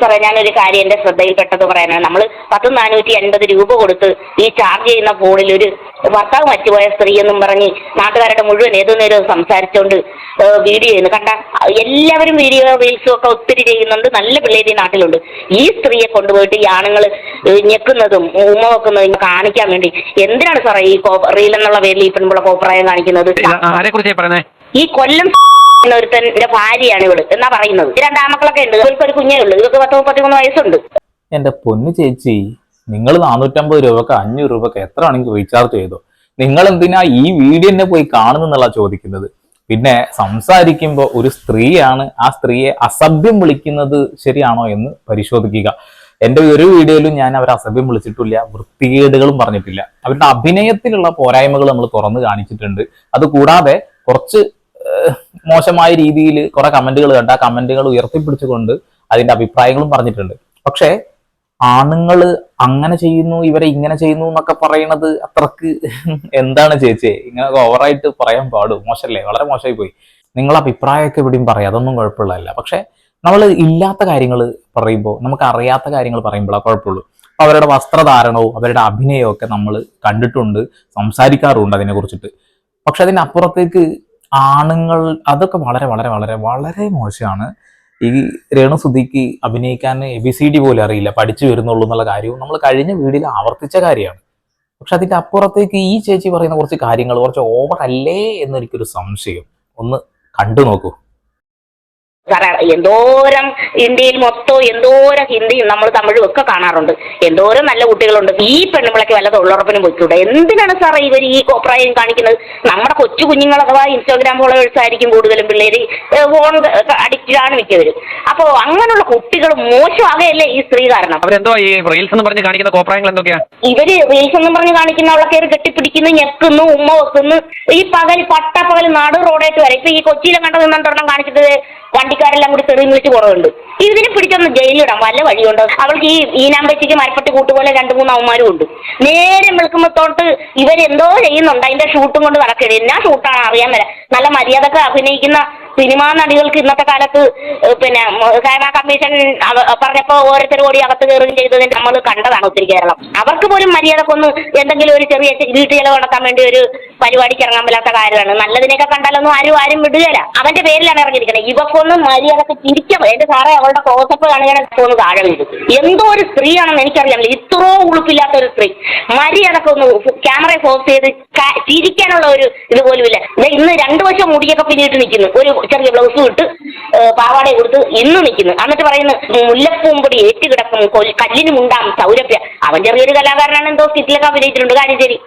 സാറേ ഞാനൊരു കാര്യം എന്റെ ശ്രദ്ധയിൽപ്പെട്ടത് പറയാനാണ്. നമ്മൾ പത്ത് നാനൂറ്റി അൻപത് രൂപ കൊടുത്ത് ഈ ചാർജ് ചെയ്യുന്ന ഫോണിൽ ഒരു ഭർത്താവ് മറ്റുപോയ സ്ത്രീ എന്നും പറഞ്ഞ് നാട്ടുകാരുടെ മുഴുവൻ ഏതു നേരവും സംസാരിച്ചുകൊണ്ട് വീഡിയോ ചെയ്യുന്നു. കണ്ട എല്ലാവരും വീഡിയോ റീൽസും ഒക്കെ ഒത്തിരി ചെയ്യുന്നുണ്ട്. നല്ല പിള്ളേർ ഈ നാട്ടിലുണ്ട്. ഈ സ്ത്രീയെ കൊണ്ടുപോയിട്ട് ഈ ആണുങ്ങൾ ഞെക്കുന്നതും ഉമ്മ വെക്കുന്നതും കാണിക്കാൻ വേണ്ടി എന്തിനാണ് സാറേ ഈ റീൽ എന്നുള്ള പേരിൽ ഈ പെൺപിള്ള കോപ്രായം കാണിക്കുന്നത്? ഈ കൊല്ലം ഒരുത്തന്റെ ഭാര്യയാണ് ഇവൾ എന്നാ പറയുന്നത്. ഈ രണ്ട് ആമക്കളൊക്കെ ഉണ്ട്. ഒരു കുഞ്ഞേ ഉള്ളൂ. ഇവർക്ക് പത്ത് മുപ്പത്തിമൂന്ന് വയസ്സുണ്ട്. എന്റെ പൊന്നു ചേച്ചി നിങ്ങൾ നാനൂറ്റമ്പത് രൂപക്ക് അഞ്ഞൂറ് രൂപക്ക് എത്ര ആണെങ്കിൽ റീചാർജ് ചെയ്തോ. നിങ്ങൾ എന്തിനാ ഈ വീഡിയോ തന്നെ പോയി കാണുന്നുള്ള ചോദിക്കുന്നത്. പിന്നെ സംസാരിക്കുമ്പോൾ ഒരു സ്ത്രീയാണ് ആ സ്ത്രീയെ അസഭ്യം വിളിക്കുന്നത് ശരിയാണോ എന്ന് പരിശോധിക്കുക. എന്റെ ഒരു വീഡിയോയിലും ഞാൻ അവരെ അസഭ്യം വിളിച്ചിട്ടില്ല വൃത്തികേടുകളും പറഞ്ഞിട്ടില്ല. അവരുടെ അഭിനയത്തിലുള്ള പോരായ്മകൾ നമ്മൾ തുറന്നു കാണിച്ചിട്ടുണ്ട്. അതുകൂടാതെ കുറച്ച് മോശമായ രീതിയിൽ കുറെ കമന്റുകൾ കണ്ട ആ കമന്റുകൾ ഉയർത്തിപ്പിടിച്ചുകൊണ്ട് അതിന്റെ അഭിപ്രായങ്ങളും പറഞ്ഞിട്ടുണ്ട്. പക്ഷേ ആണുങ്ങൾ അങ്ങനെ ചെയ്യുന്നു ഇവരെ ഇങ്ങനെ ചെയ്യുന്നു എന്നൊക്കെ പറയണത് അത്രയ്ക്ക് എന്താണ് ചേച്ചി? ഇങ്ങനെ ഓവറായിട്ട് പറയാൻ പാടും. മോശമല്ലേ? വളരെ മോശമായി പോയി. നിങ്ങൾ അഭിപ്രായമൊക്കെ എവിടെയും പറയാം. അതൊന്നും കുഴപ്പമുള്ളതല്ല. പക്ഷെ നമ്മൾ ഇല്ലാത്ത കാര്യങ്ങൾ പറയുമ്പോൾ നമുക്ക് അറിയാത്ത കാര്യങ്ങൾ പറയുമ്പോഴാണ് കുഴപ്പമുള്ളൂ. അവരുടെ വസ്ത്രധാരണവും അവരുടെ അഭിനയവും ഒക്കെ നമ്മൾ കണ്ടിട്ടുണ്ട് സംസാരിക്കാറുണ്ട് അതിനെ കുറിച്ചിട്ട് പക്ഷെ അതിനപ്പുറത്തേക്ക് ആണുങ്ങൾ അതൊക്കെ വളരെ വളരെ വളരെ വളരെ മോശമാണ്. ഈ രേണു സുധിക്ക് അഭിനയിക്കാൻ എ ബി സി ഡി പോലും അറിയില്ല. പഠിച്ചു വരുന്നുള്ളൂ എന്നുള്ള കാര്യവും നമ്മൾ കഴിഞ്ഞ വീഡിയോയിൽ ആവർത്തിച്ച കാര്യമാണ്. പക്ഷെ അതിന്റെ അപ്പുറത്തേക്ക് ഈ ചേച്ചി പറയുന്ന കുറച്ച് കാര്യങ്ങൾ കുറച്ച് ഓവർ അല്ലേ എന്നെനിക്കൊരു സംശയം. ഒന്ന് കണ്ടു നോക്കൂ. സാറേ എന്തോരം ഇന്ത്യയിൽ മൊത്തം എന്തോരം ഹിന്ദിയും നമ്മൾ തമിഴും ഒക്കെ കാണാറുണ്ട്. എന്തോരം നല്ല കുട്ടികളുണ്ട്. ഈ പെണ്ണുമ്പിളക്ക് വല്ല തൊഴിലുറപ്പിനും പോയിക്കൂടെ? എന്തിനാണ് സാറേ ഇവർ ഈ കോപ്രായം കാണിക്കുന്നത്? നമ്മുടെ കൊച്ചു കുഞ്ഞുങ്ങൾ അഥവാ ഇൻസ്റ്റാഗ്രാം ഫോളോവേഴ്സ് ആയിരിക്കും കൂടുതലും പിള്ളേര് ഫോൺ അഡിക്റ്റഡ് ആണ് മിക്കവരും. അപ്പോൾ അങ്ങനെയുള്ള കുട്ടികൾ മോശമാകെയല്ലേ ഈ സ്ത്രീ കാരണം? അവരെന്തോ ഈ റീൽസ് എന്ന് പറഞ്ഞ് കാണിക്കുന്ന കോപ്രായങ്ങൾ എന്തൊക്കെയാ? ഇവർ റീൽസ് എന്ന് പറഞ്ഞ് കാണിക്കുന്ന അവളെ കയറി കെട്ടിപ്പിടിക്കുന്നു ഞെക്കുന്നു ഉമ്മ വെക്കുന്നു ഈ പകൽ പട്ട പകൽ നാട് റോഡായിട്ട് വരെ. ഇപ്പൊ ഈ കൊച്ചിയിലെ കണ്ടത് നിന്നെണ്ണം കാണിച്ചിട്ട് വണ്ടിക്കാരെല്ലാം കൂടി തെറി വിളിച്ച് കുറവുണ്ട് ഇതിനെ പിടിച്ചൊന്ന് ജയിലിടാം വല്ല വഴിയുണ്ടോ? അവൾക്ക് ഈ ഈനാമ്പറ്റിക്ക് മരപ്പെട്ടി കൂട്ടുപോലെ രണ്ട് മൂന്ന് അവന്മാരും ഉണ്ട്. നേരെ വിളിക്കുമ്പോത്തോട്ട് ഇവരെന്തോ ചെയ്യുന്നുണ്ട്. അതിന്റെ ഷൂട്ടും കൊണ്ട് നടക്കരുത്. എന്നാ ഷൂട്ടാണ് അറിയാൻ വരാം നല്ല മര്യാദയ്ക്ക് അഭിനയിക്കുന്ന സിനിമാ നടികൾക്ക് ഇന്നത്തെ കാലത്ത് പിന്നെ കേരള കമ്മീഷൻ പറഞ്ഞപ്പോ ഓരോരുത്തർ ഓടി അകത്ത് കയറുകയും ചെയ്തത് നമ്മൾ കണ്ടതാണ് ഒത്തിരി കേരളം. അവർക്ക് പോലും മര്യാദക്കൊന്ന് എന്തെങ്കിലും ഒരു ചെറിയ വീട്ടു ചെലവ് നടത്താൻ വേണ്ടി ഒരു പരിപാടിക്ക് ഇറങ്ങാൻ പറ്റാത്ത കാര്യമാണ്. നല്ലതിനെയൊക്കെ കണ്ടാലൊന്നും ആരും ആരും വിടുകയില്ല. അവന്റെ പേരിലാണ് ഇറങ്ങിയിരിക്കുന്നത്. ഇവക്കൊന്ന് മര്യാദയ്ക്ക് തിരിക്കാം എന്റെ സാറേ അവളുടെ ക്ലോസപ്പ് കാണുകയാണെങ്കിൽ ഒന്ന് താഴെ വീഴും. എന്തോ ഒരു സ്ത്രീയാണെന്ന് എനിക്കറിയാം ഇത്രോ ഉളുപ്പില്ലാത്ത ഒരു സ്ത്രീ. മര്യാദയ്ക്ക് ഒന്ന് ക്യാമറയെ ഫോക്കസ് ചെയ്ത് ചിരിക്കാനുള്ള ഒരു ഇത് പോലും ഇല്ല ഇന്ന് രണ്ടു വർഷം മുടിയൊക്കെ പിന്നിട്ട് നിൽക്കുന്നു ഒരു ചെറിയ ബ്ലൗസ് ഇട്ട് പാവാടയെ കൊടുത്ത് ഇന്ന് നിൽക്കുന്നു. എന്നിട്ട് പറയുന്നു മുല്ലപ്പൂമ്പൊടി ഏറ്റുകിടക്കും കല്ലിന് മുണ്ടാം സൗരഭ്യ. അവൻ ചെറിയൊരു കലാകാരനാണ് എന്തോ സ്കിറ്റിലൊക്കെ അഭിനയിച്ചിട്ടുണ്ട്. കാര്യം ശരി.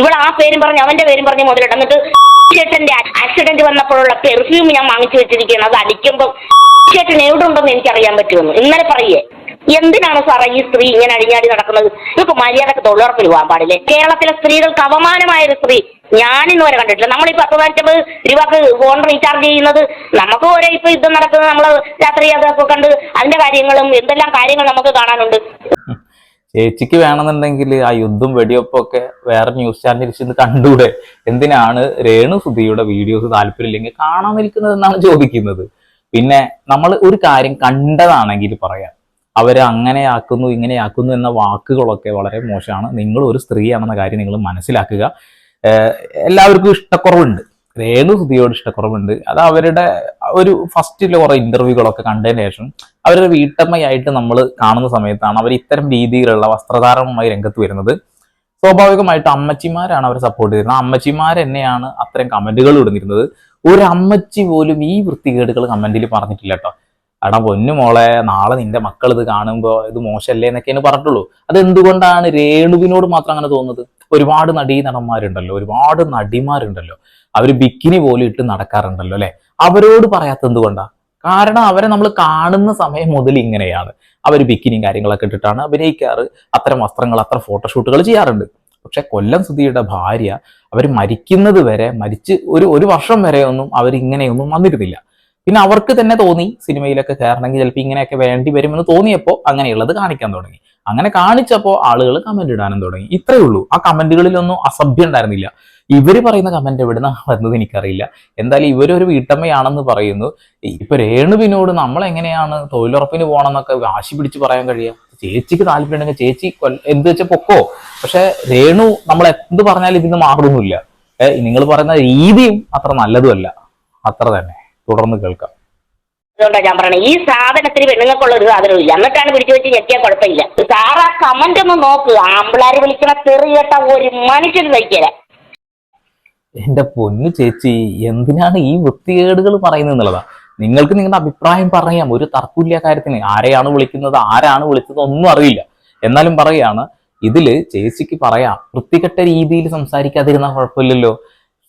ഇവൾ ആ പേരും പറഞ്ഞ് അവന്റെ പേരും പറഞ്ഞ് മുതലിട്ട് എന്നിട്ട് ചേട്ടന്റെ ആക്സിഡന്റ് വന്നപ്പോഴുള്ള പെർഫ്യൂം ഞാൻ വാങ്ങിച്ചു വെച്ചിരിക്കുകയാണ്. അത് അടിക്കുമ്പോൾ ചേട്ടൻ എവിടെ ഉണ്ടെന്ന് എനിക്കറിയാൻ പറ്റുമെന്ന്. ഇന്നലെ പറയേ. എന്തിനാണ് സാറേ ഈ സ്ത്രീ ഇങ്ങനെ അഴിഞ്ഞാടി നടക്കുന്നത്? ഇവർക്ക് മര്യാദയ്ക്ക് തൊള്ളുറപ്പിൽ പോകാൻ പാടില്ലേ. കേരളത്തിലെ സ്ത്രീകൾക്ക് അപമാനമായ ഒരു സ്ത്രീ ഞാനിന്ന് വരെ കണ്ടിട്ടില്ല. നമ്മൾ ഈ പത്ത് നാറ്റമ്പത് രൂപക്ക് ഫോൺ റീചാർജ് ചെയ്യുന്നത് നമുക്ക് ഓരോ ഇപ്പൊ യുദ്ധം നടക്കുന്നത് നമ്മൾ രാത്രി അതൊക്കെ കണ്ട് അതിന്റെ കാര്യങ്ങളും എന്തെല്ലാം കാര്യങ്ങൾ നമുക്ക് കാണാനുണ്ട്. ചേച്ചിക്ക് വേണമെന്നുണ്ടെങ്കിൽ ആ യുദ്ധം വെടിവെപ്പും ഒക്കെ വേറെ ന്യൂസ് ചാനലിൽ കണ്ടൂടെ? എന്തിനാണ് രേണു സുധിയുടെ വീഡിയോസ് താല്പര്യമില്ലെങ്കിൽ കാണാനിരിക്കുന്നത് എന്നാണ് ചോദിക്കുന്നത്. പിന്നെ നമ്മൾ ഒരു കാര്യം കണ്ടതാണെങ്കിൽ പറയാം. അവരെ അങ്ങനെയാക്കുന്നു ഇങ്ങനെയാക്കുന്നു എന്ന വാക്കുകളൊക്കെ വളരെ മോശമാണ്. നിങ്ങൾ ഒരു സ്ത്രീയാണെന്ന കാര്യം നിങ്ങൾ മനസ്സിലാക്കുക. എല്ലാവർക്കും ഇഷ്ടക്കുറവുണ്ട്. രേണു സുധിയോട് ഇഷ്ടക്കുറവുണ്ട്. അത് അവരുടെ ഒരു ഫസ്റ്റിലെ കുറെ ഇന്റർവ്യൂകളൊക്കെ കണ്ടതിന് ശേഷം അവരുടെ വീട്ടമ്മയായിട്ട് നമ്മൾ കാണുന്ന സമയത്താണ് അവർ ഇത്തരം രീതിയിലുള്ള വസ്ത്രധാരണവുമായി രംഗത്ത് വരുന്നത്. സ്വാഭാവികമായിട്ട് അമ്മച്ചിമാരാണ് അവരെ സപ്പോർട്ട് ചെയ്യുന്നത്. അമ്മച്ചിമാർ തന്നെയാണ് അത്തരം കമന്റുകൾ ഇടുന്നിരുന്നത്. ഒരു അമ്മച്ചി പോലും ഈ വൃത്തികേടുകൾ കമന്റിൽ പറഞ്ഞിട്ടില്ല കേട്ടോ. എടാ പൊന്നു മോളെ നാളെ നിന്റെ മക്കൾ ഇത് കാണുമ്പോൾ ഇത് മോശമല്ലേ എന്നൊക്കെയാണ് പറഞ്ഞിട്ടുള്ളൂ. അത് എന്തുകൊണ്ടാണ് രേണുവിനോട് മാത്രം അങ്ങനെ തോന്നുന്നത്? ഒരുപാട് നടീ നടന്മാരുണ്ടല്ലോ ഒരുപാട് നടിമാരുണ്ടല്ലോ. അവർ ബിക്കിനി പോലും ഇട്ട് നടക്കാറുണ്ടല്ലോ അല്ലെ? അവരോട് പറയാത്ത എന്തുകൊണ്ടാ? കാരണം അവരെ നമ്മൾ കാണുന്ന സമയം മുതൽ ഇങ്ങനെയാണ്. അവർ ബിക്കിനിയും കാര്യങ്ങളൊക്കെ ഇട്ടിട്ടാണ് അഭിനയിക്കാറ്. അത്തരം വസ്ത്രങ്ങൾ അത്ര ഫോട്ടോഷൂട്ടുകൾ ചെയ്യാറുണ്ട്. പക്ഷെ കൊല്ലം സുധിയുടെ ഭാര്യ അവർ മരിക്കുന്നത് വരെ മരിച്ച് ഒരു ഒരു വർഷം വരെ ഒന്നും അവർ ഇങ്ങനെയൊന്നും വന്നിരുന്നില്ല. പിന്നെ അവർക്ക് തന്നെ തോന്നി സിനിമയിലൊക്കെ കയറണമെങ്കിൽ ചിലപ്പോൾ ഇങ്ങനെയൊക്കെ വേണ്ടി വരുമെന്ന് തോന്നിയപ്പോൾ അങ്ങനെയുള്ളത് കാണിക്കാൻ തുടങ്ങി. അങ്ങനെ കാണിച്ചപ്പോൾ ആളുകൾ കമന്റ് ഇടാനും തുടങ്ങി. ഇത്രയേ ഉള്ളൂ. ആ കമന്റുകളിലൊന്നും അസഭ്യം ഉണ്ടായിരുന്നില്ല. ഇവർ പറയുന്ന കമന്റ് എവിടുന്ന വരുന്നത് എനിക്കറിയില്ല. എന്തായാലും ഇവരൊരു വീട്ടമ്മയാണെന്ന് പറയുന്നു. ഇപ്പൊ രേണുവിനോട് നമ്മൾ എങ്ങനെയാണ് തൊഴിലുറപ്പിന് പോകണം എന്നൊക്കെ വാശി പിടിച്ച് പറയാൻ കഴിയുക ചേച്ചിക്ക് താല്പര്യം ഉണ്ടെങ്കിൽ ചേച്ചി എന്ത് വെച്ചാൽ പൊക്കോ? പക്ഷെ രേണു നമ്മൾ എന്ത് പറഞ്ഞാലും ഇതിന് മാറുന്നില്ല ഏഹ് നിങ്ങൾ പറയുന്ന രീതിയും അത്ര നല്ലതുമല്ല. അത്ര തന്നെ. തുടർന്ന് കേൾക്കാം. ഞാൻ പറയണേ. ഈ സാധനത്തിന് പെണ്ണുങ്ങൾക്കുള്ള ഒരു സാധനവും ഇല്ല. എന്നിട്ടാണ് പിടിച്ചു വെച്ച് ഞെക്കിയാൽ കുഴപ്പമില്ല. സാറ് ആ കമന്റ് ഒന്ന് നോക്ക്. ആമ്പിളാര് വിളിക്കണ തെറി കേട്ട ഒരു മനുഷ്യന് നയിക്കല എന്റെ പൊന്നു ചേച്ചി എന്തിനാണ് ഈ വൃത്തികേടുകൾ പറയുന്നത് എന്നുള്ളതാ? നിങ്ങൾക്ക് നിങ്ങളുടെ അഭിപ്രായം പറയാം. ഒരു തർക്കമില്ല കാര്യത്തിന് ആരെയാണ് വിളിക്കുന്നത് ആരാണ് വിളിച്ചത് ഒന്നും അറിയില്ല. എന്നാലും പറയാണ് ഇതിൽ ചേച്ചിക്ക് പറയാം വൃത്തികെട്ട രീതിയിൽ സംസാരിക്കാതിരുന്ന കുഴപ്പമില്ലല്ലോ.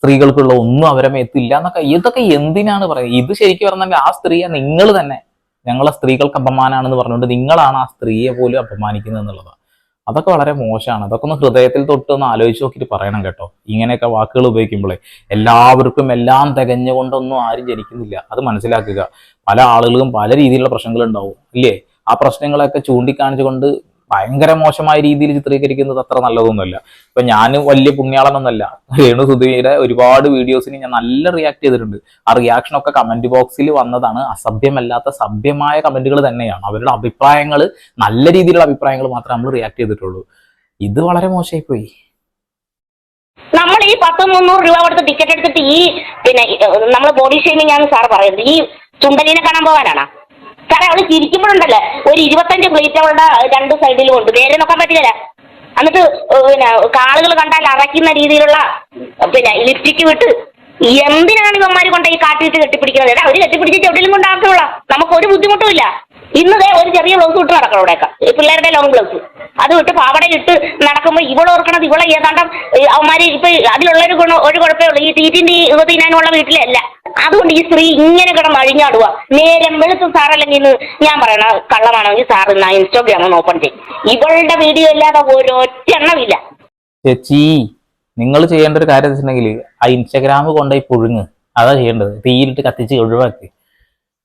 സ്ത്രീകൾക്കുള്ള ഒന്നും അവരെ മേത്തില്ല എന്നൊക്കെ ഇതൊക്കെ എന്തിനാണ് പറയുന്നത്? ഇത് ശരിക്കും പറഞ്ഞാൽ ആ സ്ത്രീയെ നിങ്ങൾ തന്നെ ഞങ്ങളെ സ്ത്രീകൾക്ക് അപമാനമാണെന്ന് പറഞ്ഞുകൊണ്ട് നിങ്ങളാണ് ആ സ്ത്രീയെ പോലും അപമാനിക്കുന്നത് എന്നുള്ളത്. അതൊക്കെ വളരെ മോശമാണ്. അതൊക്കെ ഒന്ന് ഹൃദയത്തിൽ തൊട്ട് ഒന്ന് ആലോചിച്ച് നോക്കിയിട്ട് പറയണം കേട്ടോ. ഇങ്ങനെയൊക്കെ വാക്കുകൾ ഉപയോഗിക്കുമ്പോഴേ എല്ലാവർക്കും എല്ലാം തികഞ്ഞുകൊണ്ടൊന്നും ആരും ജനിക്കുന്നില്ല. അത് മനസ്സിലാക്കുക. പല ആളുകളും പല രീതിയിലുള്ള പ്രശ്നങ്ങളുണ്ടാവും. ഇല്ലേ? ആ പ്രശ്നങ്ങളൊക്കെ ചൂണ്ടിക്കാണിച്ചുകൊണ്ട് ഭയങ്കര മോശമായ രീതിയിൽ ചിത്രീകരിക്കുന്നത് അത്ര നല്ലതൊന്നുമല്ല. ഇപ്പൊ ഞാൻ വലിയ പുണ്യാളനൊന്നല്ല. രേണു സുധീരെ ഒരുപാട് വീഡിയോസിന് ഞാൻ നല്ല റിയാക്ട് ചെയ്തിട്ടുണ്ട്. ആ റിയാക്ഷൻ ഒക്കെ കമന്റ് ബോക്സിൽ വന്നതാണ്. അസഭ്യമല്ലാത്ത സഭ്യമായ കമന്റുകൾ തന്നെയാണ്. അവരുടെ അഭിപ്രായങ്ങൾ നല്ല രീതിയിലുള്ള അഭിപ്രായങ്ങൾ മാത്രമേ നമ്മൾ റിയാക്ട് ചെയ്തിട്ടുള്ളൂ. ഇത് വളരെ മോശമായി പോയി നമ്മൾ ഈ പത്ത് മുന്നൂറ് രൂപ കൊടുത്ത് ടിക്കറ്റ് എടുത്തിട്ട് ഈ പിന്നെ നമ്മൾ ബോഡി ഷേമിംഗ് ആണ് സാർ പറയുന്നത്. ഈ ചുണ്ടലീനെ കാണാൻ പോകാനാണ്? സാറേ അവൾ ചിരിക്കുമ്പോഴുണ്ടല്ലേ? ഒരു ഇരുപത്തഞ്ച് പ്ലേറ്റ് അവളുടെ രണ്ട് സൈഡിലും ഉണ്ട്. നേരെ നോക്കാൻ പറ്റില്ല എന്നിട്ട് പിന്നെ കാളുകൾ കണ്ടാൽ അറയ്ക്കുന്ന രീതിയിലുള്ള പിന്നെ ലിപ്സ്റ്റിക്ക് വിട്ട് എന്തിനാണ് ഇവന്മാര് കൊണ്ട് ഈ കാട്ടിയിട്ട് കെട്ടിപ്പിടിക്കുന്നത്? എടാ അവർ കെട്ടിപ്പിടിച്ച് ചുവട്ടിലും കൊണ്ടാക്കുള്ള നമുക്ക് ഒരു ബുദ്ധിമുട്ടും ഇല്ല. ഇന്നതേ ഒരു ചെറിയ ബ്ലൗസ് ഇട്ട് നടക്കണം ഈ പിള്ളേരുടെ ലോങ് ബ്ലൗസ് അത് വിട്ട് പാവടയിട്ട് നടക്കുമ്പോൾ ഇവളെ ഓർക്കണത് ഇവളെ ഏതാണ്ട് അവന്മാര് ഇപ്പൊ അതിലുള്ളൊരു ഗുണം ഒരു കുഴപ്പമേ ഉള്ളൂ. ഈ തീറ്റിന്റെ യുവതിനാനുള്ള വീട്ടിലല്ല. അതുകൊണ്ട് ഈ സ്ത്രീ ഇങ്ങനെ കിടന്ന് അഴിഞ്ഞാടുക. നേരം വെളുത്ത് സാറല്ലെങ്കിൽ ഞാൻ പറയണ കള്ളമാണെങ്കിൽ സാർ ഇന്ന് ഇൻസ്റ്റാഗ്രാം ഒന്ന് ഓപ്പൺ ചെയ്യും. ഇവളുടെ വീഡിയോ ഇല്ലാതെ ഒരൊറ്റ എണ്ണമില്ല. ചേച്ചി നിങ്ങൾ ചെയ്യേണ്ട ഒരു കാര്യം വെച്ചിട്ടുണ്ടെങ്കിൽ ആ ഇൻസ്റ്റഗ്രാം കൊണ്ടുപോയി പുഴുങ്ങ്. അതാ ചെയ്യേണ്ടത്. തീയിലിട്ട് കത്തിച്ച് ഒഴിവാക്കി.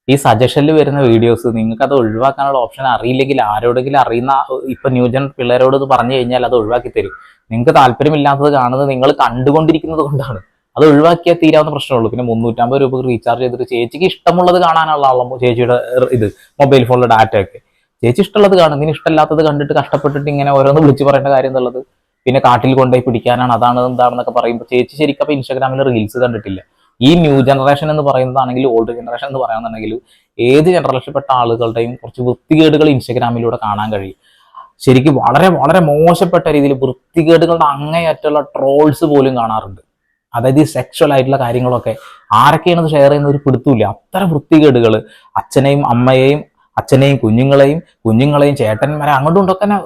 ഈ സജഷനിൽ വരുന്ന വീഡിയോസ് നിങ്ങൾക്ക് അത് ഒഴിവാക്കാനുള്ള ഓപ്ഷൻ അറിയില്ലെങ്കിൽ ആരോടെങ്കിലും അറിയുന്ന ഇപ്പൊ ന്യൂജൻ പിള്ളേരോട് ഇത് പറഞ്ഞു കഴിഞ്ഞാൽ അത് ഒഴിവാക്കി തരും. നിങ്ങൾക്ക് താല്പര്യമില്ലാത്തത് കാണുന്നത് നിങ്ങൾ കണ്ടുകൊണ്ടിരിക്കുന്നത് കൊണ്ടാണ്. അത് ഒഴിവാക്കിയാൽ തീരാവുന്ന പ്രശ്നമുള്ളൂ പിന്നെ മുന്നൂറ്റമ്പത് രൂപ റീചാർജ് ചെയ്തിട്ട് ചേച്ചിക്ക് ഇഷ്ടമുള്ളത് കാണാനുള്ള ആളാണ് ചേച്ചിയുടെ ഇത് മൊബൈൽ ഫോണിലെ ഡാറ്റയൊക്കെ ചേച്ചി ഇഷ്ടമുള്ളത് കാണും. ഇതിന് ഇഷ്ടമില്ലാത്തത് കണ്ടിട്ട് കഷ്ടപ്പെട്ടിട്ട് ഇങ്ങനെ ഓരോന്ന് വിളിച്ചു പറയേണ്ട കാര്യം എന്നുള്ളത്. പിന്നെ കാട്ടിൽ കൊണ്ടുപോയി പിടിക്കാനാണ്. അതാണ് എന്താണെന്നൊക്കെ പറയുമ്പോൾ ചേച്ചി ശരിക്കും അപ്പോൾ ഇൻസ്റ്റാഗ്രാമിൽ റീൽസ് കണ്ടിട്ടില്ല. ഈ ന്യൂ ജനറേഷൻ എന്ന് പറയുന്നതാണെങ്കിൽ ഓൾഡ് ജനറേഷൻ എന്ന് പറയുന്നുണ്ടെങ്കിൽ ഏത് ജനറേഷൻപ്പെട്ട ആളുകളുടെയും കുറച്ച് വൃത്തികേടുകൾ ഇൻസ്റ്റാഗ്രാമിലൂടെ കാണാൻ കഴിയും. ശരിക്കും വളരെ വളരെ മോശപ്പെട്ട രീതിയിൽ വൃത്തികേടുകളുടെ അങ്ങേയറ്റുള്ള ട്രോൾസ് പോലും കാണാറുണ്ട്. അതായത് ഈ സെക്ഷൽ ആയിട്ടുള്ള കാര്യങ്ങളൊക്കെ ആരൊക്കെയാണ് ഷെയർ ചെയ്യുന്ന ഒരു പിടുത്തൂല്ല അത്ര വൃത്തികേടുകൾ അച്ഛനെയും അമ്മയെയും അച്ഛനെയും കുഞ്ഞുങ്ങളെയും കുഞ്ഞുങ്ങളെയും ചേട്ടന്മാരെ അങ്ങോട്ടും ഇങ്ങോട്ടൊക്കെ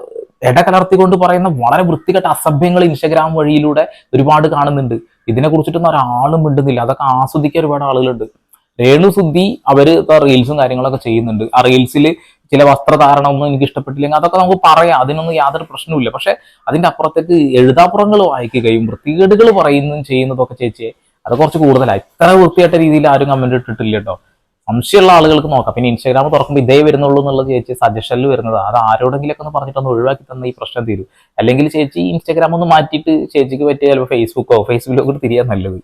ഇടകലർത്തിക്കൊണ്ട് പറയുന്ന വളരെ വൃത്തികെട്ട അസഭ്യങ്ങൾ ഇൻസ്റ്റഗ്രാം വഴിയിലൂടെ ഒരുപാട് കാണുന്നുണ്ട്. ഇതിനെ കുറിച്ചിട്ടൊന്നും ഒരാളും മിണ്ടുന്നില്ല. അതൊക്കെ ആസ്വദിക്കാൻ ഒരുപാട് ആളുകളുണ്ട്. രേണു സുദ്ധി അവർ റീൽസും കാര്യങ്ങളൊക്കെ ചെയ്യുന്നുണ്ട്. ആ റീൽസിൽ ചില വസ്ത്രധാരണമൊന്നും എനിക്ക് ഇഷ്ടപ്പെട്ടില്ലെങ്കിൽ അതൊക്കെ നമുക്ക് പറയാം. അതിനൊന്നും യാതൊരു പ്രശ്നവുമില്ല. പക്ഷെ അതിന്റെ അപ്പുറത്തേക്ക് എഴുതാപ്പുറങ്ങൾ വായിക്കുകയും വൃത്തികേടുകൾ പറയുന്നതും ചെയ്യുന്നതൊക്കെ ചേച്ചിയെ അത് കുറച്ച് കൂടുതലാണ് ഇത്ര വൃത്തിയായിട്ട രീതിയിൽ ആരും കമന്റ് ഇട്ടിട്ടില്ല കേട്ടോ. സംശയമുള്ള ആളുകൾക്ക് നോക്കാം. പിന്നെ ഇൻസ്റ്റാഗ്രാം തുറക്കുമ്പോൾ ഇതേ വരുന്നുള്ളൂ എന്നുള്ളത് ചേച്ചി സജഷനിൽ വരുന്നത്. അത് ആരോടെങ്കിലൊക്കെ ഒന്ന് പറഞ്ഞിട്ടൊന്ന് ഒഴിവാക്കി തന്ന ഈ പ്രശ്നം തീരും. അല്ലെങ്കിൽ ചേച്ചി ഇൻസ്റ്റാഗ്രാം ഒന്ന് മാറ്റിയിട്ട് ചേച്ചിക്ക് പറ്റിയ ചിലപ്പോൾ ഫേസ്ബുക്കോ ഫേസ്ബുക്കിലോ തിരിയാൻ നല്ലത്.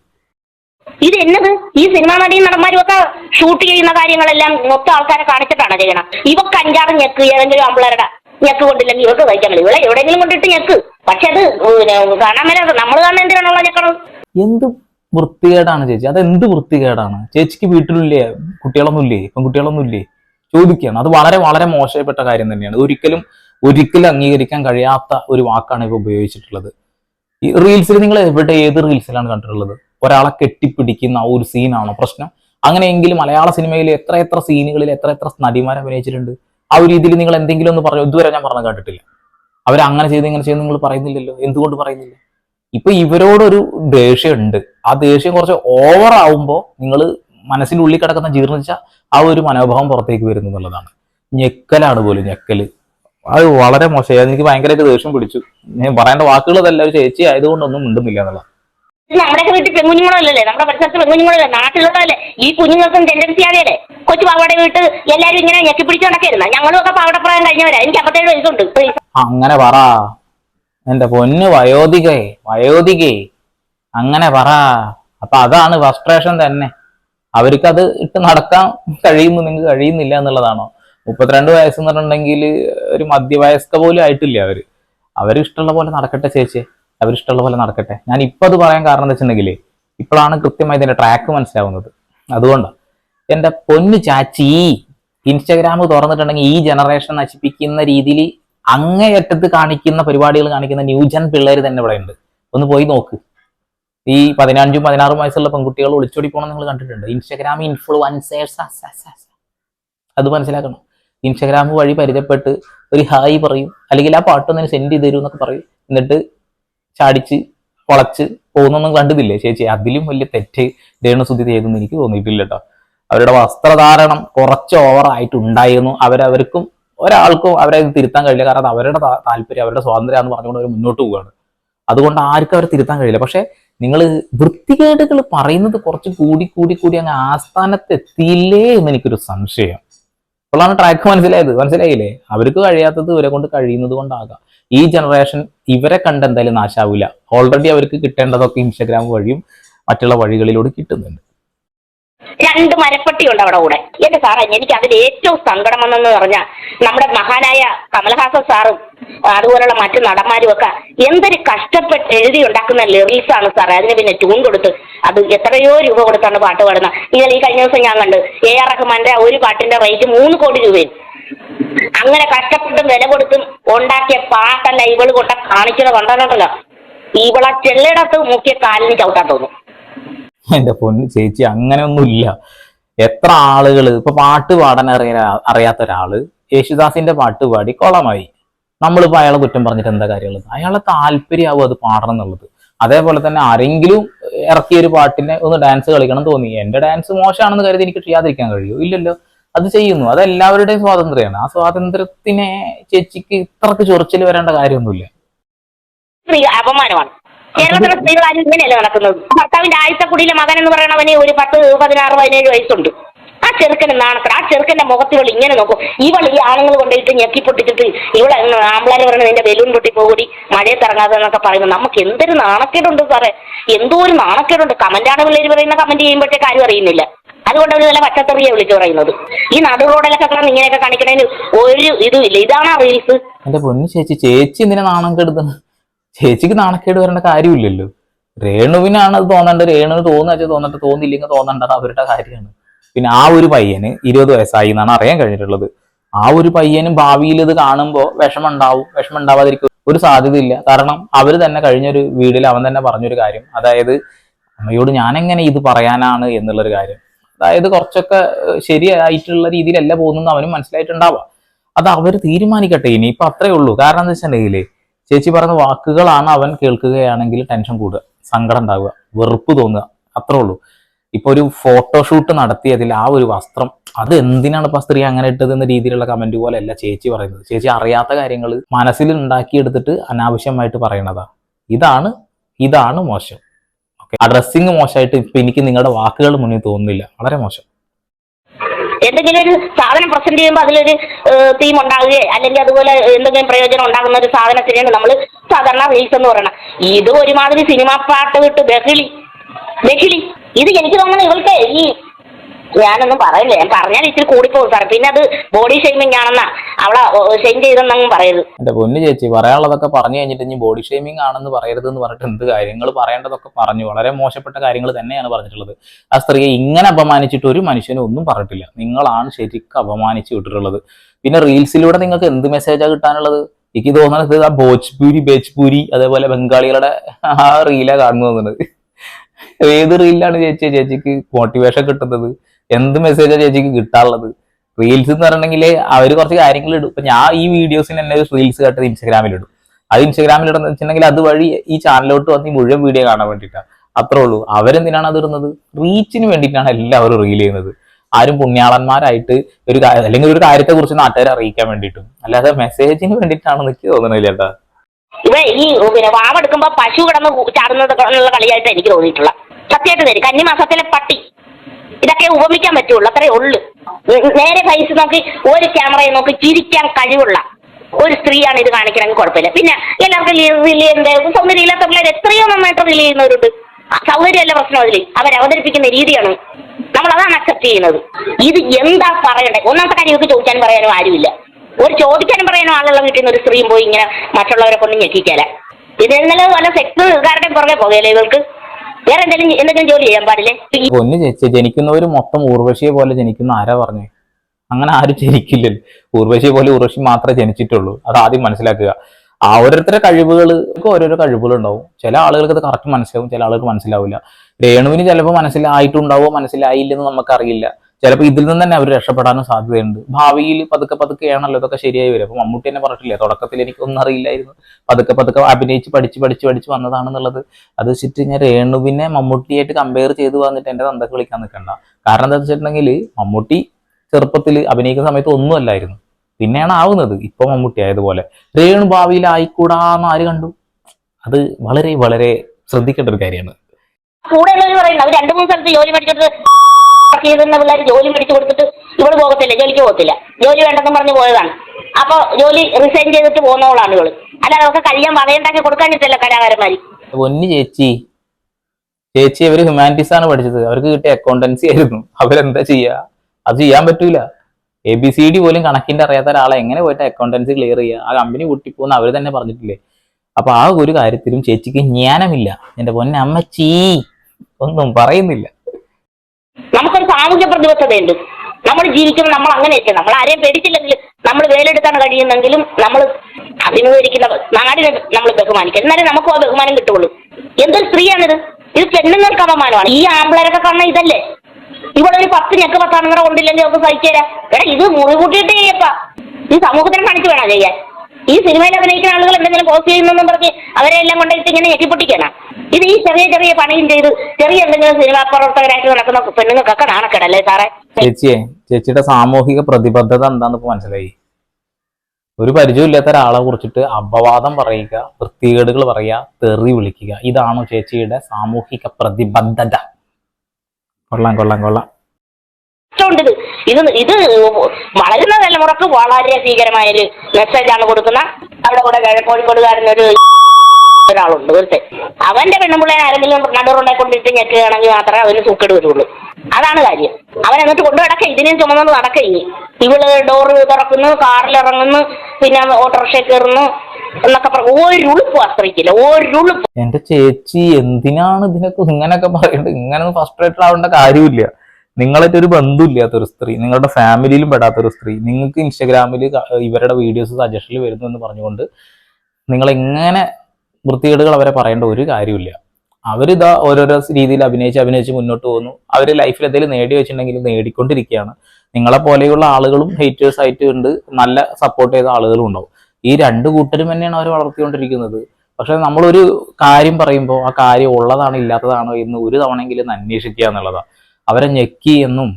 ഇത് എന്നത് ഈ സിനിമാ നടിയും നടന്മാരും ഒക്കെ ഷൂട്ട് ചെയ്യുന്ന കാര്യങ്ങളെല്ലാം മൊത്തം ആൾക്കാരെ കാണിച്ചിട്ടാണ് ചെയ്യണം ഇവക്ക് അഞ്ചാറ് ഞെക്ക് ഏതെങ്കിലും ആമ്പിളരുടെ ഞെക്ക് കൊണ്ടില്ലെങ്കിൽ ഇവർക്ക് കഴിക്കാൻ ഇവിടെ എവിടെയെങ്കിലും കൊണ്ടിട്ട് ഞെക്ക്. പക്ഷെ അത് കാണാൻ മേലെ നമ്മൾ കാണാൻ എന്തിനാണുള്ള ഞെക്കണം എന്ത് വൃത്തികേടാണ് ചേച്ചി? അത് എന്ത് വൃത്തികേടാണ്? ചേച്ചിക്ക് വീട്ടിലില്ലേ? കുട്ടികളൊന്നും ഇല്ലേ പെൺകുട്ടികളൊന്നും ഇല്ലേ ചോദിക്കുകയാണ്. അത് വളരെ വളരെ മോശപ്പെട്ട കാര്യം തന്നെയാണ്. ഒരിക്കലും ഒരിക്കലും അംഗീകരിക്കാൻ കഴിയാത്ത ഒരു വാക്കാണ് ഇപ്പൊ ഉപയോഗിച്ചിട്ടുള്ളത്. ഈ റീൽസിൽ നിങ്ങൾ എവിടെ ഏത് റീൽസിലാണ് കണ്ടിട്ടുള്ളത്? ഒരാളെ കെട്ടിപ്പിടിക്കുന്ന ആ ഒരു സീനാണോ പ്രശ്നം? അങ്ങനെയെങ്കിൽ മലയാള സിനിമയിൽ എത്ര എത്ര സീനുകളിൽ എത്ര എത്ര നടിമാർ അഭിനയിച്ചിട്ടുണ്ട്? ആ ഒരു രീതിയിൽ നിങ്ങൾ എന്തെങ്കിലും ഒന്ന് പറഞ്ഞു? ഇതുവരെ ഞാൻ പറഞ്ഞു കേട്ടിട്ടില്ല. അവർ അങ്ങനെ ചെയ്ത് ഇങ്ങനെ ചെയ്ത് നിങ്ങൾ പറയുന്നില്ലല്ലോ? എന്തുകൊണ്ട് പറയുന്നില്ല? ഇപ്പൊ ഇവരോടൊരു ദേഷ്യമുണ്ട്. ആ ദേഷ്യം കുറച്ച് ഓവർ ആവുമ്പോൾ നിങ്ങൾ മനസ്സിനുള്ളിൽ ഉള്ളിൽ കിടക്കുന്ന ജീർണിച്ച ആ ഒരു മനോഭാവം പുറത്തേക്ക് വരുന്നു എന്നുള്ളതാണ്. ഞെക്കലാണ് പോലും ഞെക്കൽ. അത് വളരെ മോശമായി എനിക്ക് ഭയങ്കരമായിട്ട് ദേഷ്യം പിടിച്ചു. ഞാൻ പറയേണ്ട വാക്കുകൾ അതല്ല ഒരു ചേച്ചി ആയതുകൊണ്ടൊന്നും മിണ്ടുന്നില്ല എന്നുള്ള നമ്മുടെയൊക്കെ വീട്ടിൽ പെൺകുഞ്ഞുങ്ങളല്ലേ നമ്മുടെ പരിസരത്ത് പെൺകുഞ്ഞുങ്ങളല്ലേ നാട്ടിലുള്ളതല്ലേ? ഈ കുഞ്ഞുങ്ങൾക്കും ടെൻഡൻസി ആകെയല്ലേ? കൊച്ചു പാവടെ വീട്ട് എല്ലാരും ഇങ്ങനെ ഞെക്കി പിടിച്ച് ഞങ്ങളും ഒക്കെ പാവടപ്രായം കഴിഞ്ഞവരാ. എനിക്ക് അമ്പത്തേഴ് വയസ്സുണ്ട്. അങ്ങനെ പറ. എന്റെ പൊന്ന് വയോധികേ വയോധികേ. അങ്ങനെ പറ. അപ്പൊ അതാണ് ഫ്രസ്ട്രേഷൻ തന്നെ. അവർക്കത് ഇട്ട് നടക്കാൻ കഴിയുന്നു നിങ്ങൾക്ക് കഴിയുന്നില്ല എന്നുള്ളതാണോ? മുപ്പത്തിരണ്ട് വയസ്സെന്ന് പറഞ്ഞിട്ടുണ്ടെങ്കിൽ ഒരു മധ്യവയസ്ക പോലും ആയിട്ടില്ല അവർ? അവരിഷ്ടമുള്ള പോലെ നടക്കട്ടെ ചേച്ചി അവർ ഇഷ്ടമുള്ള പോലെ നടക്കട്ടെ. ഞാൻ ഇപ്പൊ അത് പറയാൻ കാരണം എന്താ വെച്ചിട്ടുണ്ടെങ്കിൽ ഇപ്പോഴാണ് കൃത്യമായി ഇതിന്റെ ട്രാക്ക് മനസ്സിലാവുന്നത്. അതുകൊണ്ടാണ് എന്റെ പൊന്നു ചാച്ചി ഇൻസ്റ്റാഗ്രാം തുറന്നിട്ടുണ്ടെങ്കിൽ ഈ ജനറേഷൻ നശിപ്പിക്കുന്ന രീതിയിൽ അങ്ങേയറ്റത്ത് കാണിക്കുന്ന പരിപാടികൾ കാണിക്കുന്ന ന്യൂജൻ പിള്ളേർ തന്നെ ഇവിടെ ഉണ്ട്. ഒന്ന് പോയി നോക്ക്. ഈ പതിനഞ്ചും പതിനാറും വയസ്സുള്ള പെൺകുട്ടികൾ ഒളിച്ചോടി പോകണം നിങ്ങൾ കണ്ടിട്ടുണ്ട്. ഇൻസ്റ്റാഗ്രാം ഇൻഫ്ലുവൻസേഴ്സ് അത് മനസ്സിലാക്കണം. ഇൻസ്റ്റാഗ്രാം വഴി പരിചയപ്പെട്ട് ഒരു ഹായ് പറയും. അല്ലെങ്കിൽ ആ പാട്ടൊന്നിന് സെൻഡ് ചെയ്ത് തരും എന്നൊക്കെ പറയും. എന്നിട്ട് ചാടിച്ച് വളച്ച് പോകുന്നൊന്നും കണ്ടതില്ലേ ചേച്ചി അതിലും വലിയ തെറ്റ് രേണുസുദ്ധി ചെയ്തെന്ന് എനിക്ക് തോന്നിയിട്ടില്ല കേട്ടോ അവരുടെ വസ്ത്രധാരണം കുറച്ച് ഓവറായിട്ടുണ്ടായിരുന്നു അവരവർക്കും ഒരാൾക്കും അവരെ തിരുത്താൻ കഴിയില്ല. കാരണം അവരുടെ താല്പര്യം അവരുടെ സ്വാതന്ത്ര്യം എന്ന് പറഞ്ഞുകൊണ്ട് അവർ മുന്നോട്ട് പോവുകയാണ്. അതുകൊണ്ട് ആർക്കും അവരെ തിരുത്താൻ കഴിയില്ല. പക്ഷെ നിങ്ങൾ വൃത്തികേടുകൾ പറയുന്നത് കുറച്ച് കൂടി കൂടി കൂടി അങ്ങ് ആസ്ഥാനത്ത് എത്തിയില്ലേ എന്ന് എനിക്കൊരു സംശയം. അപ്പോഴാണ് ട്രാക്ക് മനസ്സിലായത്. മനസ്സിലായില്ലേ? അവർക്ക് കഴിയാത്തത് ഇവരെ കൊണ്ട് കഴിയുന്നത് കൊണ്ടാകാം. ഈ ജനറേഷൻ ഇവരെ കണ്ട് എന്തായാലും നാശാവില്ല ഓൾറെഡി അവർക്ക് കിട്ടേണ്ടതൊക്കെ ഇൻസ്റ്റാഗ്രാം വഴിയും മറ്റുള്ള വഴികളിലൂടെ കിട്ടുന്നുണ്ട്. രണ്ട് മരപ്പട്ടിയുണ്ട് അവിടെ കൂടെ. എന്റെ സാറേ എനിക്ക് അതിൽ ഏറ്റവും സങ്കടം വന്നെന്ന് പറഞ്ഞാൽ നമ്മുടെ മഹാനായ കമൽഹാസൻ സാറും അതുപോലുള്ള മറ്റു നടന്മാരും ഒക്കെ എന്തൊരു കഷ്ടപ്പെട്ട് എഴുതി ഉണ്ടാക്കുന്ന ലിറിക്സ് ആണ് സാറേ. അതിന് പിന്നെ ട്യൂൺ കൊടുത്ത് അത് എത്രയോ രൂപ കൊടുത്താണ് പാട്ട് പാടുന്നത്. ഇന്നലെ ഈ കഴിഞ്ഞ ദിവസം ഞാൻ കണ്ട് എ ആർ റഹ്മാന്റെ ഒരു പാട്ടിന്റെ റേറ്റ് മൂന്ന് കോടി രൂപയും. അങ്ങനെ കഷ്ടപ്പെട്ടും വില കൊടുത്തും ഉണ്ടാക്കിയ പാട്ടല്ല ഇവൾ കൊണ്ട കാണിക്കുന്നത് കണ്ടല്ലോ ഇവളെ ചെള്ളിടത്ത് മുക്കിയ കാലിന് ചവിട്ടാൻ തോന്നും. എന്റെ പൊന്ന് ചേച്ചി അങ്ങനെയൊന്നുമില്ല. എത്ര ആളുകൾ ഇപ്പൊ പാട്ട് പാടാൻ അറിയാ അറിയാത്ത ഒരാൾ യേശുദാസിന്റെ പാട്ട് പാടി കൊളമായി. നമ്മളിപ്പോ അയാളെ കുറ്റം പറഞ്ഞിട്ട് എന്താ കാര്യമുള്ളത്? അയാളെ താല്പര്യമാവും അത് പാടണം എന്നുള്ളത്. അതേപോലെ തന്നെ ആരെങ്കിലും ഇറക്കിയ ഒരു പാട്ടിനെ ഒന്ന് ഡാൻസ് കളിക്കണം തോന്നി. എന്റെ ഡാൻസ് മോശമാണെന്ന് കരുതി എനിക്ക് ചെയ്യാതിരിക്കാൻ കഴിയുമോ ഇല്ലല്ലോ. അത് ചെയ്യുന്നു. അത് എല്ലാവരുടെയും സ്വാതന്ത്ര്യമാണ്. ആ സ്വാതന്ത്ര്യത്തിനെ ചേച്ചിക്ക് ഇത്രക്ക് ചൊറിച്ചിൽ വരേണ്ട കാര്യമൊന്നുമില്ല. കേരളത്തിലെ സ്ത്രീകൾ ആരും ഇങ്ങനെയല്ല നടക്കുന്നത്? ഭർത്താവിന്റെ ആഴ്ചക്കുടിയിലെ മകൻ എന്ന് പറയണവന് ഒരു പത്ത് പതിനാറ് പതിനേഴ് വയസ്സുണ്ട്. ആ ചെറുക്കന് നാണക്കട. ആ ചെറുക്കന്റെ മുഖത്തിവൾ ഇങ്ങനെ നോക്കും. ഇവൾ ഈ ആണുങ്ങൾ കൊണ്ടുപോയിട്ട് ഞെക്കി പൊട്ടിച്ചിട്ട് ഇവളെ ആമ്പിളാര് പറഞ്ഞ നിന്റെ ബലൂൺ പൊട്ടി പോകൂടി മഴയത്ത് ഇറങ്ങാതെ എന്നൊക്കെ പറയുന്നു. നമുക്ക് എന്തൊരു നാണക്കേടുണ്ട് സാറേ? എന്തോ ഒരു നാണക്കേടുണ്ട്. കമന്റാണ് പിള്ളേർ പറയുന്ന കമന്റ് ചെയ്യുമ്പോഴത്തേക്ക് ആരും അറിയുന്നില്ല. അതുകൊണ്ട് അവർ നല്ല പച്ചത്തെറിയെ വിളിച്ചു പറയുന്നത്. ഈ നടു റോഡിലൊക്കെ കിടന്ന് ഇങ്ങനെയൊക്കെ കാണിക്കണതിന് ഒരു ഇതും ഇല്ല ഇതാണ് റീൽസ് എന്റെ പൊന്നു ചേച്ചി ചേച്ചി എന്തിനാ നാണം കെടുത്തുന്നത് ചേച്ചിക്ക് നാണക്കേട് വരേണ്ട കാര്യമില്ലല്ലോ. രേണുവിനാണ് അത് തോന്നേണ്ടത്. രേണുവിന് തോന്നുക തോന്നട്ടെ തോന്നില്ലെങ്കിൽ തോന്നേണ്ടത് അവരുടെ കാര്യമാണ്. പിന്നെ ആ ഒരു പയ്യന് ഇരുപത് വയസ്സായി എന്നാണ് അറിയാൻ കഴിഞ്ഞിട്ടുള്ളത്. ആ ഒരു പയ്യനും ഭാവിയിൽ ഇത് കാണുമ്പോൾ വിഷമം ഉണ്ടാവും വിഷമം ഉണ്ടാവാതിരിക്കും ഒരു സാധ്യതയില്ല. കാരണം അവർ തന്നെ കഴിഞ്ഞൊരു വീഡിയോയിൽ അവൻ തന്നെ പറഞ്ഞൊരു കാര്യം. അതായത് അമ്മയോട് ഞാൻ എങ്ങനെ ഇത് പറയാനാണ് എന്നുള്ളൊരു കാര്യം. അതായത് കുറച്ചൊക്കെ ശരിയായിട്ടുള്ള രീതിയിലല്ല പോകുന്നെന്ന് അവനും മനസ്സിലായിട്ടുണ്ടാവാം അത് അവർ തീരുമാനിക്കട്ടെ ഇനി. ഇപ്പൊ അത്രേ ഉള്ളൂ. കാരണം എന്താ വെച്ചിട്ടുണ്ടെങ്കിൽ ചേച്ചി പറഞ്ഞ വാക്കുകളാണ് അവൻ കേൾക്കുകയാണെങ്കിൽ ടെൻഷൻ കൂടുക. സങ്കടം ഉണ്ടാവുക. വെറുപ്പ് തോന്നുക. അത്രേ ഉള്ളൂ. ഇപ്പൊ ഒരു ഫോട്ടോഷൂട്ട് നടത്തിയതിൽ ആ ഒരു വസ്ത്രം അത് എന്തിനാണ് ഇപ്പൊ സ്ത്രീ അങ്ങനെ ഇട്ടത് എന്ന രീതിയിലുള്ള കമന്റ് പോലെ അല്ല ചേച്ചി പറയുന്നത്. ചേച്ചി അറിയാത്ത കാര്യങ്ങൾ മനസ്സിൽ ഉണ്ടാക്കിയെടുത്തിട്ട് അനാവശ്യമായിട്ട് പറയണതാ. ഇതാണ് ഇതാണ് മോശം. ആ ഡ്രസ്സിങ് മോശമായിട്ട് ഇപ്പൊ എനിക്ക് നിങ്ങളുടെ വാക്കുകൾ മുന്നിൽ തോന്നുന്നില്ല. വളരെ മോശം. എന്തെങ്കിലും ഒരു സാധനം പ്രസന്റ് ചെയ്യുമ്പോൾ അതിലൊരു തീം ഉണ്ടാകുകയോ അല്ലെങ്കിൽ അതുപോലെ എന്തെങ്കിലും പ്രയോജനം ഉണ്ടാകുന്ന ഒരു സാധനത്തിനാണ് നമ്മൾ സാധാരണ റീൽസ് എന്ന് പറയണം ഇത് ഒരുമാതിരി സിനിമ പാട്ട് വിട്ട് ബഹിളി. ബഹിളി. ഇത് എനിക്ക് തോന്നുന്നു ഇവൾക്ക് ഈ ഞാനൊന്നും പറയില്ല. ഞാൻ പറഞ്ഞാൽ ഇച്ചിരി കൂടിപ്പോകും സാർ പിന്നെ അത് ബോഡി ഷെയ്മിങ് ആണെന്നാ. അവളെ ഷെയിം ചെയ്തെന്നും പറയരുത്. എന്റെ പൊന്നു ചേച്ചി പറയാനുള്ളതൊക്കെ പറഞ്ഞു കഴിഞ്ഞിട്ട് ഇനി ബോഡി ഷേമിംഗ് ആണെന്ന് പറയരുത് എന്ന് പറഞ്ഞിട്ട് എന്ത് കാര്യങ്ങൾ പറയേണ്ടതൊക്കെ പറഞ്ഞു. വളരെ മോശപ്പെട്ട കാര്യങ്ങൾ തന്നെയാണ് പറഞ്ഞിട്ടുള്ളത്. ആ സ്ത്രീയെ ഇങ്ങനെ അപമാനിച്ചിട്ട് ഒരു മനുഷ്യനും ഒന്നും പറഞ്ഞിട്ടില്ല. നിങ്ങളാണ് ശരിക്കും അപമാനിച്ച് വിട്ടിട്ടുള്ളത്. പിന്നെ റീൽസിലൂടെ നിങ്ങൾക്ക് എന്ത് മെസ്സേജാണ് കിട്ടാനുള്ളത്? എനിക്ക് തോന്നുന്നത് ആ ഭോജ്പൂരി ബേജ്പൂരി അതേപോലെ ബംഗാളികളുടെ ആ റീലാണ് കാണുന്നു തോന്നുന്നത് ഏത് റീലാണ് ചേച്ചി ചേച്ചിക്ക് മോട്ടിവേഷൻ കിട്ടുന്നത്? എന്ത് മെസ്സേജാണ് ചേച്ചിക്ക് കിട്ടാനുള്ളത്? റീൽസ് എന്ന് പറഞ്ഞിട്ടുണ്ടെങ്കിൽ അവർ കുറച്ച് കാര്യങ്ങൾ ഇടും. ഇപ്പൊ ഞാൻ ഈ വീഡിയോസിന് തന്നെ ഒരു റീൽസ് കേട്ടത് ഇൻസ്റ്റാഗ്രാമിൽ ഇടും. അത് ഇൻസ്റ്റാഗ്രാമിൽ ഇടുന്ന വെച്ചിട്ടുണ്ടെങ്കിൽ അതുവഴി ഈ ചാനലിലോട്ട് വന്ന് ഈ മുഴുവൻ വീഡിയോ കാണാൻ വേണ്ടിയിട്ടാണ്. അത്രേ ഉള്ളൂ. അവരെന്തിനാണ് അത് ഇടുന്നത്? റീച്ചിന് വേണ്ടിയിട്ടാണ് എല്ലാവരും റീൽ ചെയ്യുന്നത്. ആരും പുണ്യാളന്മാരായിട്ട് ഒരു അല്ലെങ്കിൽ ഒരു കാര്യത്തെ കുറിച്ച് നാട്ടുകാരെ അറിയിക്കാൻ വേണ്ടിയിട്ടും. അല്ലാതെ മെസ്സേജിന് വേണ്ടിയിട്ടാണെന്ന് എനിക്ക് തോന്നുന്നില്ല ചേട്ടാ ഈ പിന്നെ വാവെടുക്കുമ്പോ പശു കിടന്ന് ചാടുന്നത് കളിയായിട്ട് എനിക്ക് തോന്നിയിട്ടുള്ള സത്യമായിട്ട് തരും. കന്നിമാസത്തിലെ പട്ടി. ഇതൊക്കെ ഉപമിക്കാൻ പറ്റുള്ളൂ അത്രേ ഉള്ളു. നേരെ ഫൈസ് നോക്കി ഒരു ക്യാമറയെ നോക്കി ചിരിക്കാൻ കഴിവുള്ള ഒരു സ്ത്രീയാണ് ഇത് കാണിക്കണമെങ്കിൽ കുഴപ്പമില്ല. പിന്നെ എല്ലാവർക്കും റിലീവ് എന്ത് സൗന്ദര്യമില്ലാത്ത പിള്ളേർ എത്രയോ നന്നായിട്ട് റിലീവ് ചെയ്യുന്നവരുണ്ട്. സൗകര്യമല്ല പ്രശ്നം അതിൽ അവർ അവതരിപ്പിക്കുന്ന രീതിയാണ് നമ്മൾ അതാണ് അക്സെപ്റ്റ് ചെയ്യുന്നത്. ഇത് എന്താ പറയണ്ടേ? ഒന്നാമത്തെ കാര്യം ഇവർക്ക് പറയാനോ ആരുമില്ല. ഒരു ചോദിക്കാനും പറയാനും ആളുള്ള വീട്ടിൽ നിന്ന് ഒരു സ്ത്രീയും പോയി ഇങ്ങനെ മറ്റുള്ളവരെ കൊണ്ട് ഞെക്കിക്കാല. ഇത് ഇന്നലെ വല്ല സെക്ടറുകാരുടെ പുറകെ പോകല്ലേ ഇവർക്ക്? വേറെ എന്തെങ്കിലും എന്തെങ്കിലും ജോലി ചെയ്യാൻ പാടില്ലേ? പൊന്നു ചേച്ചി ജനിക്കുന്നവര് മൊത്തം ഊർവശിയെ പോലെ ജനിക്കുന്ന ആരാ പറഞ്ഞു? അങ്ങനെ ആരും ജനിക്കില്ലല്ലോ ഊർവശിയെ പോലെ ഊർവശി മാത്രമേ ജനിച്ചിട്ടുള്ളൂ. അത് ആദ്യം മനസ്സിലാക്കുക. ആ ഓരോരുത്തരുടെ കഴിവുകൾ ഓരോരോ കഴിവുകൾ ഉണ്ടാവും ചില ആളുകൾക്ക് അത് കറക്റ്റ് മനസ്സിലാവും ചില ആളുകൾക്ക് മനസ്സിലാവില്ല. രേണുവിന് ചിലപ്പോൾ മനസ്സിലായിട്ടുണ്ടാവോ മനസ്സിലായില്ലെന്ന് നമുക്കറിയില്ല. ചിലപ്പോൾ ഇതിൽ നിന്ന് തന്നെ അവർ രക്ഷപ്പെടാനും സാധ്യതയുണ്ട്. ഭാവിയിൽ പതുക്കെ പതുക്കെയാണല്ലോ ഇതൊക്കെ ശരിയായി വരും അപ്പൊ മമ്മൂട്ടി തന്നെ പറഞ്ഞിട്ടില്ലേ തുടക്കത്തിൽ എനിക്കൊന്നും അറിയില്ലായിരുന്നു. പതുക്കെ പതുക്കെ അഭിനയിച്ച് പഠിച്ച് പഠിച്ച് പഠിച്ച് വന്നതാണെന്നുള്ളത്. അത് വെച്ചിട്ട് ഞാൻ രേണുവിനെ മമ്മൂട്ടിയായിട്ട് കമ്പയർ ചെയ്ത് വന്നിട്ട് എന്റെ തന്തക്ക് വിളിക്കാൻ നിൽക്കണ്ട കാരണം എന്താ വെച്ചിട്ടുണ്ടെങ്കിൽ മമ്മൂട്ടി ചെറുപ്പത്തിൽ അഭിനയിക്കുന്ന സമയത്ത് ഒന്നും അല്ലായിരുന്നു. പിന്നെയാണ് ആവുന്നത്. ഇപ്പൊ മമ്മൂട്ടി ആയതുപോലെ. രേണു ഭാവിയിൽ ആയിക്കൂടാന്ന് ആര് കണ്ടു? അത് വളരെ വളരെ ശ്രദ്ധിക്കേണ്ട ഒരു കാര്യമാണ്. കൂടെ പറയുന്നത് രണ്ട് മൂന്ന് സ്ഥലത്ത് ജോലി മേടിച്ചിട്ട് ചെയ്തിരുന്ന പിള്ളേർ ജോലി മേടിച്ചു കൊടുത്തിട്ട് ഇവൾ പോകത്തില്ല ജോലിക്ക് പോകത്തില്ല. ജോലി വേണ്ടെന്ന് പറഞ്ഞ് പോയതാണ്. അപ്പൊ ജോലി റിസൈൻ ചെയ്തിട്ട് പോകുന്നവളാണ് ഇവൾ. അല്ലാതെ അവർക്ക് കഴിയാൻ വകയുണ്ടാക്കി കൊടുക്കാനിട്ടല്ല കലാകാരന്മാര്. പൊന്നി ചേച്ചി. ചേച്ചി അവർ ഹ്യൂമാനിറ്റീസ് ആണ് പഠിച്ചത്. അവർക്ക് കിട്ടിയ അക്കൗണ്ടൻസി ആയിരുന്നു. അവരെന്താ ചെയ്യാ? അത് ചെയ്യാൻ പറ്റൂല. എ ബി സി ഡി പോലും കണക്കിന്റെ അറിയാത്ത ഒരാളെ എങ്ങനെ പോയിട്ട് അക്കൗണ്ടൻസി ക്ലിയർ ചെയ്യുക ആ കമ്പനി പൊട്ടിപ്പോന്ന് അവർ തന്നെ പറഞ്ഞിട്ടില്ലേ? അപ്പൊ ആ ഒരു കാര്യത്തിലും ചേച്ചിക്ക് ജ്ഞാനമില്ല. എന്റെ പൊന്നെ അമ്മച്ചീ ഒന്നും പറയുന്നില്ല. നമുക്കൊരു സാമൂഹ്യ പ്രതിബദ്ധതയുണ്ട് നമ്മൾ ജീവിക്കുമ്പോൾ നമ്മൾ അങ്ങനെയൊക്കെ നമ്മൾ ആരെയും പേടിച്ചില്ലെങ്കിൽ നമ്മൾ വേലെടുത്താണ് കഴിയുന്നെങ്കിലും നമ്മൾ അഭിമുഖീകരിക്കുന്ന നാടിനെ നമ്മൾ ബഹുമാനിക്കുക എന്നാലേ നമുക്കും ആ ബഹുമാനം കിട്ടുള്ളൂ എന്തൊരു സ്ത്രീയാണിത്? ഇത് പെണ്ണുങ്ങൾക്ക് അപമാനമാണ്. ഈ ആമ്പിളരൊക്കെ കാണുന്ന ഇതല്ലേ? ഇവിടെ ഒരു പത്ത് ഞെക്ക് പത്താണുങ്ങറ കൊണ്ടില്ലെങ്കിൽ നമുക്ക് സഹിച്ചേരാ. എടാ ഇത് മുറി കൂട്ടിയിട്ട് ചെയ്യപ്പാ ഈ സമൂഹത്തിന് കാണിച്ചു വേണം ചെയ്യാൻ? ഈ സിനിമയിൽ അഭിനയിക്കുന്ന ആളുകൾ എന്തെങ്കിലും പോസ്റ്റ് ചെയ്യുന്നെന്നും പറഞ്ഞ് അവരെ എല്ലാം കൊണ്ടിട്ട് ഇങ്ങനെ ഞെട്ടിപ്പൊട്ടിക്കണം ഇത് ഈ ചെറിയ ചെറിയ പണിയും ചെയ്ത് ചെറിയ എന്തെങ്കിലും സിനിമാ പ്രവർത്തകരായിട്ട് നടക്കുന്ന പെണ്ണുങ്ങൾക്കൊക്കെ കാണക്കടല്ലേ സാറേ? ചേച്ചിയെ ചേച്ചിയുടെ സാമൂഹിക പ്രതിബദ്ധത എന്താന്ന് ഇപ്പൊ മനസ്സിലായി? ഒരു പരിചയമില്ലാത്ത ഒരാളെ കുറിച്ചിട്ട് അപവാദം പറയുക വൃത്തികേടുകൾ പറയുക തെറി വിളിക്കുക ഇതാണോ ചേച്ചിയുടെ സാമൂഹിക പ്രതിബദ്ധത? കൊള്ളാം കൊള്ളാം കൊള്ളാം. ഇഷ്ടമുണ്ട് ഇത് ഇത് വളരുന്ന തലമുറയ്ക്ക് വളരെ ഭീകരമായ ഒരു മെസ്സേജാണ് കൊടുക്കുന്ന അവിടെ കൂടെ കിഴ- കോഴിക്കോടുകാരനൊരു ഒരാളുണ്ട് വെറുതെ അവന്റെ പെണ്ണുമ്പിള്ളേനെ ആരെങ്കിലും നടുറുണ്ടെ കൊണ്ടിട്ട് ഞെക്കുകയാണെങ്കിൽ മാത്രമേ അവന് സൂക്കേട് വരുള്ളൂ. അതാണ് കാര്യം. അവൻ എന്നിട്ട് കൊണ്ടു നടക്കുക ഇതിനെയും ചുമന്നു നടക്ക ഇനി. ഇവൾ ഡോറ് തുറക്കുന്നു കാറിലിറങ്ങുന്നു പിന്നെ ഓട്ടോറിക്ഷ കയറുന്നു എന്നൊക്കെ ഒരു ഒരു എന്റെ ചേച്ചി എന്തിനാണ് ഇതിനൊക്കെ ഇങ്ങനെയൊക്കെ പറയുന്നത് ഇങ്ങനെ ആയിട്ടുള്ള ആവേണ്ട കാര്യമില്ല. നിങ്ങളായിട്ട് ഒരു ബന്ധമില്ലാത്ത ഒരു സ്ത്രീ നിങ്ങളുടെ ഫാമിലിയിലും പെടാത്ത ഒരു സ്ത്രീ നിങ്ങൾക്ക് ഇൻസ്റ്റഗ്രാമിൽ ഇവരുടെ വീഡിയോസ് സജഷനിൽ വരുന്നു എന്ന് പറഞ്ഞുകൊണ്ട് നിങ്ങൾ എങ്ങനെ വൃത്തികേടുകൾ അവരെ പറയേണ്ട ഒരു കാര്യമില്ല അവരിതാ ഓരോരോ രീതിയിൽ അഭിനയിച്ച് അഭിനയിച്ച് മുന്നോട്ട് പോകുന്നു. അവർ ലൈഫിൽ എന്തെങ്കിലും നേടി വെച്ചിട്ടുണ്ടെങ്കിൽ നേടിക്കൊണ്ടിരിക്കുകയാണ്. നിങ്ങളെ പോലെയുള്ള ആളുകളും ഹേറ്റേഴ്സ് ആയിട്ട് ഉണ്ട് നല്ല സപ്പോർട്ട് ചെയ്ത ആളുകളും ഉണ്ടാവും. ഈ രണ്ട് കൂട്ടരും തന്നെയാണ് അവർ വളർത്തിക്കൊണ്ടിരിക്കുന്നത്. പക്ഷെ നമ്മളൊരു കാര്യം പറയുമ്പോൾ ആ കാര്യം ഉള്ളതാണോ ഇല്ലാത്തതാണോ എന്ന് ഒരു തവണയെങ്കിലും അന്വേഷിക്കുക എന്നുള്ളതാണ് അവരെ ഞെക്കി എന്നും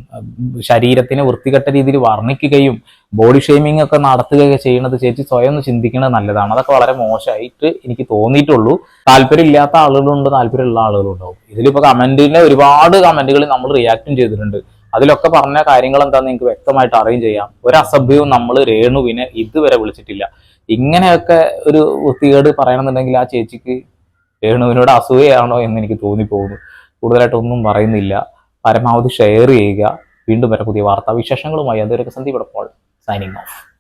ശരീരത്തിനെ വൃത്തികെട്ട രീതിയിൽ വർണിക്കുകയും ബോഡി ഷെയ്മിങ് ഒക്കെ നടത്തുകയൊക്കെ ചെയ്യുന്നത് ചേച്ചി സ്വയം ഒന്ന് ചിന്തിക്കുന്നത് നല്ലതാണ്. അതൊക്കെ വളരെ മോശമായിട്ട് എനിക്ക് തോന്നിയിട്ടുള്ളൂ. താല്പര്യം ഇല്ലാത്ത ആളുകളുണ്ട് താല്പര്യമുള്ള ആളുകളുണ്ടാവും. ഇതിലിപ്പോൾ ഇതിലിപ്പോ കമന്റിലെ ഒരുപാട് കമന്റുകൾ നമ്മൾ റിയാക്റ്റും ചെയ്തിട്ടുണ്ട്. അതിലൊക്കെ പറഞ്ഞ കാര്യങ്ങൾ എന്താണെന്ന് നിങ്ങൾക്ക് വ്യക്തമായിട്ട് അറിയും ചെയ്യാം. ഒരു അസഭ്യവും നമ്മൾ രേണുവിനെ ഇതുവരെ വിളിച്ചിട്ടില്ല. ഇങ്ങനെയൊക്കെ ഒരു വൃത്തികേട് പറയണമെന്നുണ്ടെങ്കിൽ ആ ചേച്ചിക്ക് രേണുവിനോട് അസൂയയാണോ എന്ന് എനിക്ക് തോന്നിപ്പോകുന്നു. കൂടുതലായിട്ടൊന്നും പറയുന്നില്ല. പരമാവധി ഷെയർ ചെയ്യുക. വീണ്ടും വരെ പുതിയ വാർത്താ വിശേഷങ്ങളുമായി എന്തൊരു സന്ദീപ് പോൾ സൈനിങ് ഓഫ്